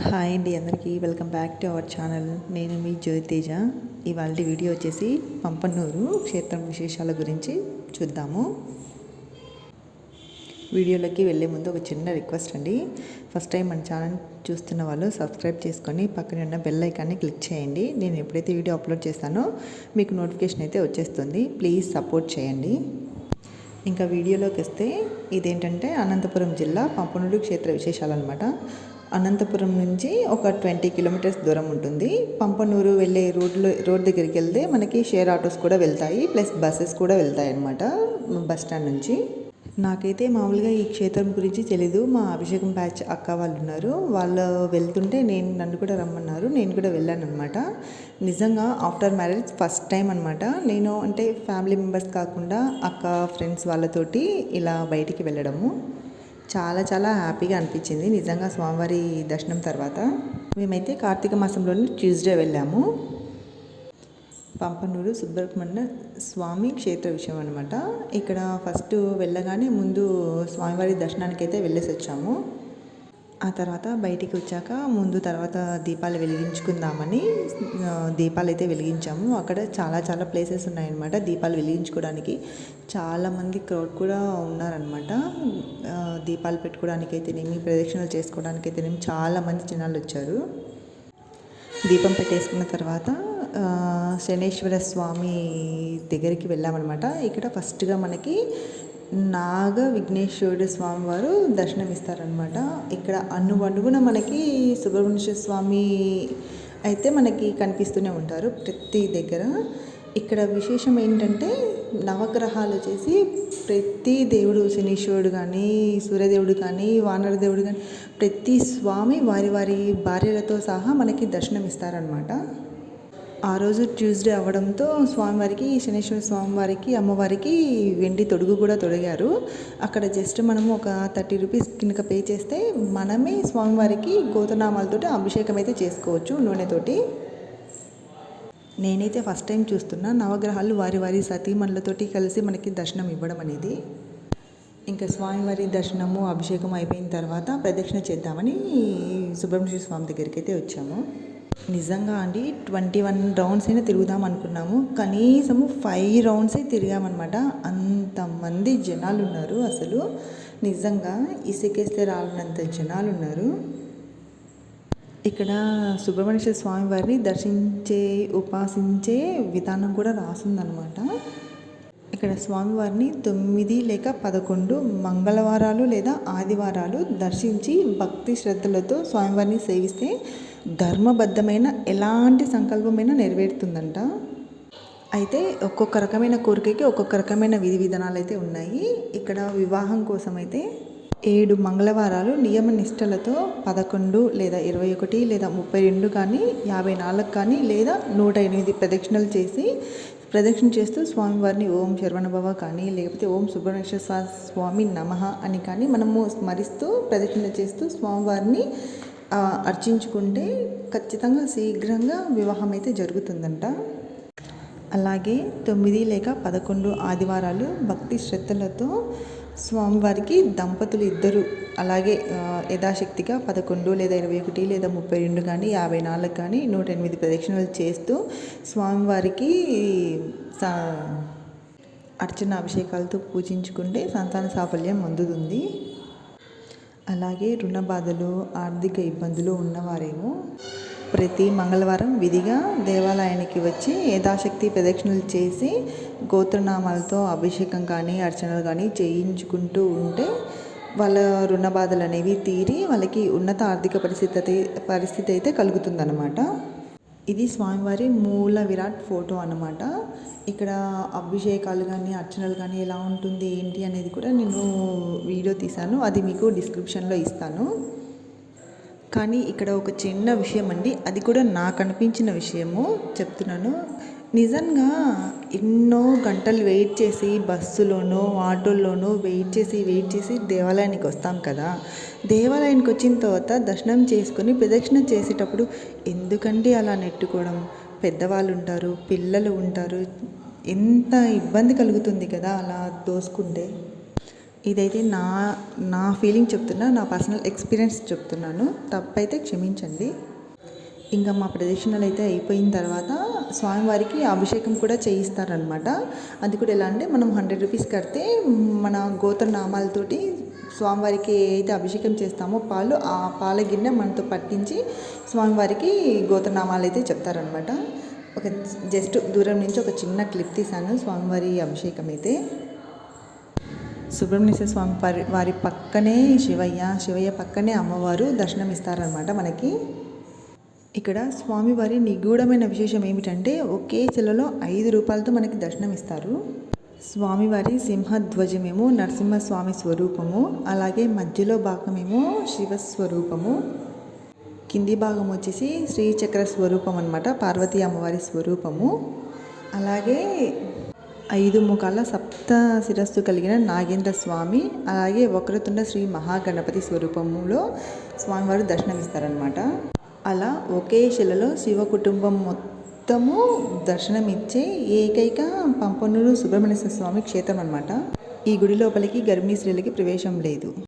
Hi అండి అందరికీ. Welcome back to our channel. నేను మీ జ్యోతితేజ. ఇవాళ వీడియో వచ్చేసి పంపన్నూరు క్షేత్రం విశేషాల గురించి చూద్దాము. వీడియోలోకి వెళ్ళే ముందు ఒక చిన్న రిక్వెస్ట్ అండి. ఫస్ట్ టైం మన ఛానల్ చూస్తున్న వాళ్ళు సబ్స్క్రైబ్ చేసుకొని పక్కన ఉన్న బెల్ ఐకాన్ని క్లిక్ చేయండి. నేను ఎప్పుడైతే వీడియో అప్లోడ్ చేస్తానో మీకు నోటిఫికేషన్ అయితే వచ్చేస్తుంది. ప్లీజ్ సపోర్ట్ చేయండి. ఇంకా వీడియోలోకి వస్తే ఇదేంటంటే అనంతపురం జిల్లా పంపనూరు క్షేత్ర విశేషాలు అనమాట అనంతపురం నుంచి ఒక ట్వంటీ కిలోమీటర్స్ దూరం ఉంటుంది. పంపనూరు వెళ్ళే రోడ్లో రోడ్ దగ్గరికి వెళ్తే మనకి షేర్ ఆటోస్ కూడా వెళ్తాయి ప్లస్ బస్సెస్ కూడా వెళ్తాయి అనమాట బస్ స్టాండ్ నుంచి. నాకైతే మామూలుగా ఈ క్షేత్రం గురించి తెలీదు. మా అభిషేకం బ్యాచ్ అక్క వాళ్ళు ఉన్నారు. వాళ్ళు వెళ్తుంటే నేను నన్ను కూడా రమ్మన్నారు. నేను కూడా వెళ్ళాను అనమాట నిజంగా ఆఫ్టర్ మ్యారేజ్ ఫస్ట్ టైం అనమాట నేను అంటే ఫ్యామిలీ మెంబర్స్ కాకుండా అక్క ఫ్రెండ్స్ వాళ్ళతోటి ఇలా బయటికి వెళ్ళడము. చాలా చాలా హ్యాపీగా అనిపించింది. నిజంగా స్వామివారి దర్శనం తర్వాత మేమైతే కార్తీక మాసంలోని ట్యూస్డే వెళ్ళాము. పంపనూరు సుబ్రహ్మణ్య స్వామి క్షేత్ర విషయం అనమాట ఇక్కడ ఫస్ట్ వెళ్ళగానే ముందు స్వామివారి దర్శనానికి అయితే వెళ్ళేసి వచ్చాము ఆ తర్వాత బయటికి వచ్చాక ముందు తర్వాత దీపాలు వెలిగించుకుందామని దీపాలు అయితే వెలిగించాము. అక్కడ చాలా చాలా ప్లేసెస్ ఉన్నాయన్నమాట దీపాలు వెలిగించుకోవడానికి. చాలామంది క్రౌడ్ కూడా ఉన్నారనమాట దీపాలు పెట్టుకోవడానికి అయితేనేమి ప్రదక్షిణలు చేసుకోవడానికి అయితేనేమి చాలామంది జనాలు వచ్చారు. దీపం పెట్టేసుకున్న తర్వాత శనేశ్వర స్వామి దగ్గరికి వెళ్ళామన్నమాట. ఇక్కడ ఫస్ట్గా మనకి నాగ విఘ్నేశ్వరుడు స్వామి వారు దర్శనం ఇక్కడ ఇక్కడ అడుగున మనకి సుబ్రహ్మణ్య స్వామి అయితే మనకి కనిపిస్తూనే ఉంటారు ప్రతి దగ్గర. ఇక్కడ విశేషం ఏంటంటే నవగ్రహాలు వచ్చేసి ప్రతి దేవుడు శనీశ్వరుడు కానీ సూర్యదేవుడు కానీ వానర దేవుడు కానీ ప్రతి స్వామి వారి వారి భార్యలతో సహా మనకి దర్శనమిస్తారనమాట ఆ రోజు ట్యూస్డే అవ్వడంతో స్వామివారికి శనేశ్వర స్వామివారికి అమ్మవారికి వెండి తొడుగు కూడా తొడిగారు. అక్కడ జస్ట్ మనము ఒక థర్టీ రూపీస్ కింద పే చేస్తే మనమే స్వామివారికి గోతనామాలతోటి అభిషేకం అయితే చేసుకోవచ్చు నూనెతోటి. నేనైతే ఫస్ట్ టైం చూస్తున్నా. నవగ్రహాలు వారి వారి సతీమణులతోటి కలిసి మనకి దర్శనం ఇవ్వడం అనేది. ఇంకా స్వామివారి దర్శనము అభిషేకం అయిపోయిన తర్వాత ప్రదక్షిణ చేద్దామని సుబ్రహ్మణ్య స్వామి దగ్గరికి అయితే వచ్చాము. నిజంగా అండి ట్వంటీ వన్ రౌండ్స్ అయినా తిరుగుదాం అనుకున్నాము. కనీసము ఫైవ్ రౌండ్సే తిరిగామన్నమాట. అంతమంది జనాలు ఉన్నారు అసలు. నిజంగా ఇసుకేస్తే రాలనంత జనాలు ఉన్నారు ఇక్కడ సుబ్రహ్మణ్యేశ్వర స్వామి వారిని దర్శించే ఉపాసించే విధానం కూడా రాసిందనమాట ఇక్కడ స్వామివారిని తొమ్మిది లేక పదకొండు మంగళవారాలు లేదా ఆదివారాలు దర్శించి భక్తి శ్రద్ధలతో స్వామివారిని సేవిస్తే ధర్మబద్ధమైన ఎలాంటి సంకల్పమైనా నెరవేరుతుందంట. అయితే ఒక్కొక్క రకమైన కోరికకి ఒక్కొక్క రకమైన విధి విధానాలు అయితే ఉన్నాయి. ఇక్కడ వివాహం కోసం అయితే ఏడు మంగళవారాలు నియమ నిష్టలతో పదకొండు లేదా ఇరవై ఒకటి లేదా ముప్పై రెండు కానీ యాభై నాలుగు కానీ లేదా నూట ఎనిమిది ప్రదక్షిణలు చేసి ప్రదక్షిణ చేస్తూ స్వామివారిని ఓం శరవణభవ కానీ లేకపోతే ఓం సుబ్రహ్మణ్య స్వామి నమః అని కానీ మనము స్మరిస్తూ ప్రదక్షిణ చేస్తూ స్వామివారిని అర్చించుకుంటే ఖచ్చితంగా శీఘ్రంగా వివాహం అయితే జరుగుతుందంట. అలాగే తొమ్మిది లేక పదకొండు ఆదివారాలు భక్తి శ్రద్ధలతో స్వామివారికి దంపతులు ఇద్దరు అలాగే యథాశక్తిగా పదకొండు లేదా ఇరవై ఒకటి లేదా ముప్పై రెండు కానీ యాభై నాలుగు కానీ నూట ఎనిమిది ప్రదక్షిణలు చేస్తూ స్వామివారికి సా అర్చన అభిషేకాలతో పూజించుకుంటే సంతాన సాఫల్యం అందుతుంది. అలాగే రుణ బాధలు ఆర్థిక ఇబ్బందులు ఉన్నవారేమో ప్రతి మంగళవారం విధిగా దేవాలయానికి వచ్చి యథాశక్తి ప్రదక్షిణలు చేసి గోత్రనామాలతో అభిషేకం కానీ అర్చనలు కానీ చేయించుకుంటూ ఉంటే వాళ్ళ రుణ బాధలు అనేవి తీరి వాళ్ళకి ఉన్నత ఆర్థిక పరిస్థితి పరిస్థితి అయితే కలుగుతుందన్నమాట. ఇది స్వామివారి మూల విరాట్ ఫోటో అన్నమాట. ఇక్కడ అభిషేకాలు కానీ అర్చనలు కానీ ఎలా ఉంటుంది ఏంటి అనేది కూడా నేను వీడియో తీశాను. అది మీకు డిస్క్రిప్షన్లో ఇస్తాను. కానీ ఇక్కడ ఒక చిన్న విషయం అండి అది కూడా నాకు అనిపించిన విషయము. చెప్తున్నాను. నిజంగా ఎన్నో గంటలు వెయిట్ చేసి బస్సులోనో ఆటోల్లోనో వెయిట్ చేసి వెయిట్ చేసి దేవాలయానికి వస్తాం కదా. దేవాలయానికి వచ్చిన తర్వాత దర్శనం చేసుకొని ప్రదక్షిణ చేసేటప్పుడు ఎందుకండి అలా నెట్టుకోవడం? పెద్దవాళ్ళు ఉంటారు పిల్లలు ఉంటారు. ఎంత ఇబ్బంది కలుగుతుంది కదా అలా దోసుకుంటే. ఇదైతే నా నా ఫీలింగ్ చెప్తున్నా నా పర్సనల్ ఎక్స్పీరియన్స్ చెప్తున్నాను. తప్పైతే క్షమించండి. ఇంకా మా ప్రదక్షిణలు అయితే అయిపోయిన తర్వాత స్వామివారికి అభిషేకం కూడా చేయిస్తారనమాట అది కూడా ఎలా అంటే మనం హండ్రెడ్ రూపీస్ కడితే మన గోత్ర నామాలతోటి స్వామివారికి అయితే అభిషేకం చేస్తామో పాలు ఆ పాల గిన్నె మనతో పట్టించి స్వామివారికి గోత్రనామాలు అయితే చెప్తారనమాట ఒక జస్ట్ దూరం నుంచి ఒక చిన్న క్లిప్ తీశాను స్వామివారి అభిషేకం అయితే సుబ్రహ్మణ్య స్వామి వారి వారి పక్కనే శివయ్య శివయ్య పక్కనే అమ్మవారు దర్శనం ఇస్తారనమాట మనకి. ఇక్కడ స్వామివారి నిగూఢమైన విశేషం ఏమిటంటే ఒకే శిలలో ఐదు రూపాయలతో మనకి దర్శనం ఇస్తారు స్వామివారి సింహధ్వజమేమో నరసింహస్వామి స్వరూపము అలాగే మధ్యలో భాగమేమో శివస్వరూపము. కింది భాగం వచ్చేసి శ్రీచక్ర స్వరూపం అనమాట పార్వతీ అమ్మవారి స్వరూపము. అలాగే ఐదు ముఖాల సప్త శిరస్సు కలిగిన నాగేంద్ర స్వామి అలాగే వక్రతుండ శ్రీ మహాగణపతి స్వరూపములో స్వామివారు దర్శనమిస్తారనమాట అలా ఒకే శిలలో శివ కుటుంబం మొత్తము దర్శనమిచ్చే ఏకైక పంపనూరు సుబ్రహ్మణ్య స్వామి క్షేత్రం అనమాట ఈ గుడి లోపలికి గర్భిణీ స్త్రీలకి ప్రవేశం లేదు.